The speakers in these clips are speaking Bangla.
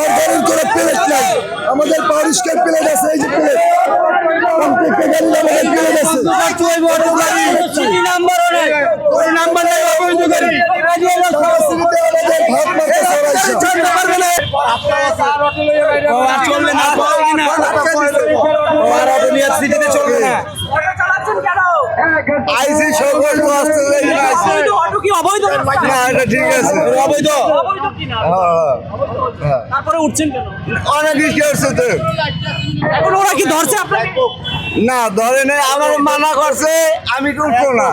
ওর গাড়ির কোনো প্লেট নাই। আমাদের পরিষ্কার প্লেট আছে এই যে প্লেট। প্রত্যেকটা গাড়ির আমাদের প্লেট আছে। আইসি সকল কষ্ট না এটা ঠিক আছে। অবৈধ। তারপরে উঠছেন কেন? অনেক তো। এখন ওরা কি ধরছে আপনাকে? না ধরে নেই আমার মানা করছে আমি উঠবো না?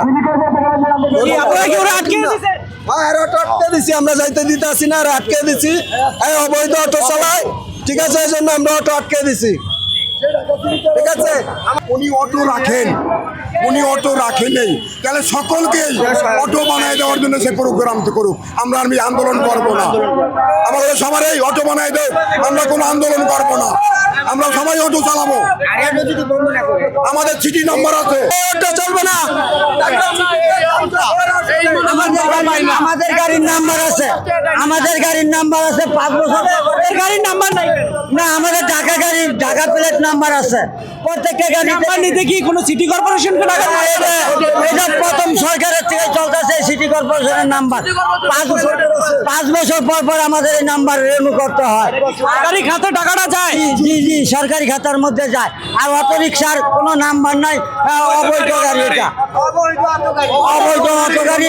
কি আপনারা কি ওরা আটকে দিয়েছে হ্যাঁ আটকে দিছি আমরা যাইতে দিতে আসি না আটকে দিছি। এই অবৈধ অটো চালায়। ঠিক আছে এই জন্য আমরা অটো আটকে দিছি। ঠিক আছে? উনি অটো রাখেন। উনি অটো রাখেন তাহলে সকলকেই অটো বানায় দেওয়ার জন্য সে প্রোগ্রাম করুক। আমরা আমি আন্দোলন করব না। আমাদের সবার এই অটো বানায় দেয় আমরা কোনো আন্দোলন করব না। আমরা সবাই অটো চালাবো। আমাদের সিটি নাম্বার আছে। অটো চলবে না। আমাদের গাড়ির নাম্বার আছে। আমাদের গাড়ির নাম্বার আছে পাঁচ বছর। গাড়ির নাম্বার নাই। না আমাদের ঢাকা গাড়ি ঢাকা প্লেট নাম্বার আছে প্রত্যেকটা গাড়ি নাম্বার নিতে কি কোনো সিটি কর্পোরেশনকে টাকা এটা এটা প্রথম সরকারের থেকে চলতেছে সিটি কর্পোরেশনের নাম্বার। পাঁচ বছর পাঁচ বছর পর পর আমাদের এই নাম্বার রেনু করতে হয়। সরকারি খাতে টাকাটা যায়। জি জি সরকারি খাতার মধ্যে যায়। আর অটো রিক্সার কোনো নাম্বার নাই অবৈধ গাড়ি এটা। অবৈধ অটো গাড়ি।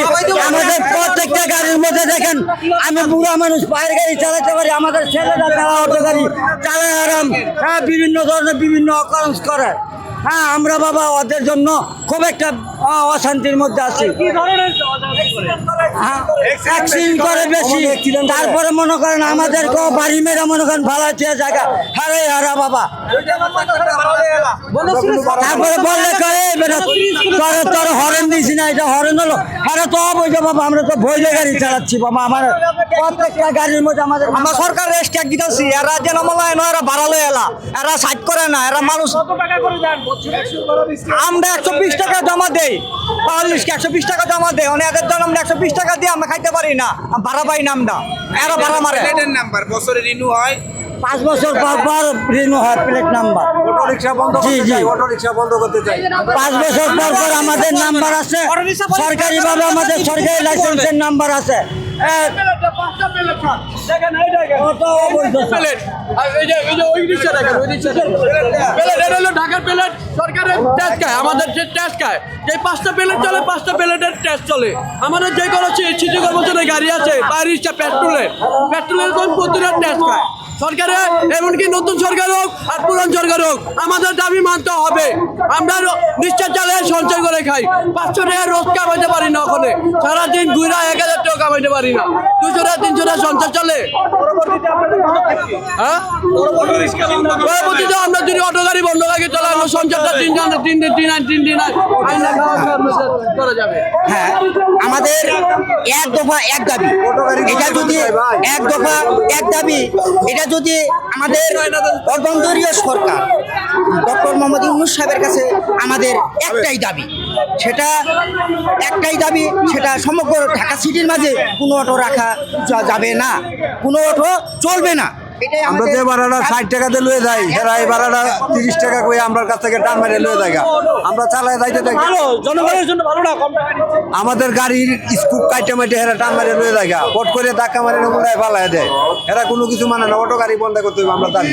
আমাদের প্রত্যেকটা গাড়ির মধ্যে দেখেন আমি বুড়া মানুষ পায়ের গাড়ি চালাতে পারি আমাদের ছেলেরা তারা অটো গাড়ি চালায় আরাম। হ্যাঁ বিভিন্ন ধরনের বিভিন্ন অকারেন্স করে হ্যাঁ আমরা বাবা ওদের জন্য খুব একটা অশান্তির মধ্যে আছি। হ্যাঁ, অ্যাক্সিডেন্ট করে বেশি। তারপরে মনে করেন আমাদেরকেও বাড়ি মেরে মনে করেন ভালো জায়গা। হারে হারা বাবা। তারপরে বললে বেটা তোর তোর হরেন দিছি না এটা হরেন হলো। আরে তো অবৈধ বাবা আমরা তো বৈধ গাড়ি চালাচ্ছি বাবা আমার প্রত্যেকটা গাড়ির মধ্যে আমাদের আমরা সরকার রেস্ট দিতেছি এরা যেন মলায় নয় এরা বাড়ালো এলা। এরা সাইড করে না এরা মানুষ কত টাকা করে দেন আমরা একশো বিশ টাকা জমা দেই। পাল্লিশকে একশো বিশ টাকা জমা দেই। অনেক এদের জন্য আমরা একশো বিশ টাকা দিয়ে আমরা খাইতে পারি না। ভাড়া পাই না আমরা। এরা ভাড়া মারে। নাম্বার বছরে রিনিউ হয়? পাঁচ বছর পর পর রিনিউ হয় প্লেট নাম্বার অটো রিক্সা বন্ধ জি, করতে জি। চাই অটো রিক্সা বন্ধ করতে চাই। পাঁচ বছর পর পর আমাদের নাম্বার আছে। সরকারি ভাবে আমাদের সরকারি লাইসেন্সের নাম্বার আছে। ঢাকার প্লেট সরকারের ট্যাক্স খায় আমাদের যে ট্যাক্স খায় যে পাঁচটা প্লেট চলে পাঁচটা প্লেটের ট্যাক্স চলে আমাদের যে কোনো সিটি গাড়ি আছে বা পেট্রোলের পেট্রোলের কোন প্রতিটা ট্যাক্স খায় সরকারে এমনকি নতুন সরকার হোক আর পুরান সরকার হোক আমাদের দাবি মানতে হবে আমরা নিশ্চয় চালে সঞ্চয় করে খাই পাঁচশো টাকা রোজ কামাইতে পারি না ওখানে সারাদিন ঘুরা এক হাজার টাকা কামাইতে পারি না দুশো টাকা তিনশো টাকা সঞ্চয় চলে হ্যাঁ পরবর্তীতে আমরা যদি অটো গাড়ি বন্ধ রাখি তাহলে আমরা সঞ্চারটা তিন জন তিন দিন তিন তিন দিন করা যাবে হ্যাঁ আমাদের এক দফা এক দাবি এটা যদি এক দফা এক দাবি এটা যদি আমাদের অগন্ধরীয় সরকার, ডক্টর মোহাম্মদ ইউনুস সাহেবের কাছে আমাদের একটাই দাবি, সেটা একটাই দাবি, সেটা সমগ্র ঢাকা সিটির মাঝে কোনো অটো রাখা যাবে না, কোনো অটো চলবে না। আমরা যে ভাড়াটা ষাট টাকাতে দিয়ে লয়ে যাই এরা এই ভাড়াটা তিরিশ টাকা করে আমরা কাছ থেকে টান মেরে লয়ে যায় আমরা চালায় যাইতে থাকি ভালো জনগণের জন্য ভালো না কম আমাদের গাড়ির স্কুপ কাইটে মাইটে হেরা টান মেরে লয়ে যায় পট করে ধাক্কা মারে নমুনায় ফালায় দেয়। এরা কোনো কিছু মানে না অটো গাড়ি বন্ধ করতে হবে আমরা জানি।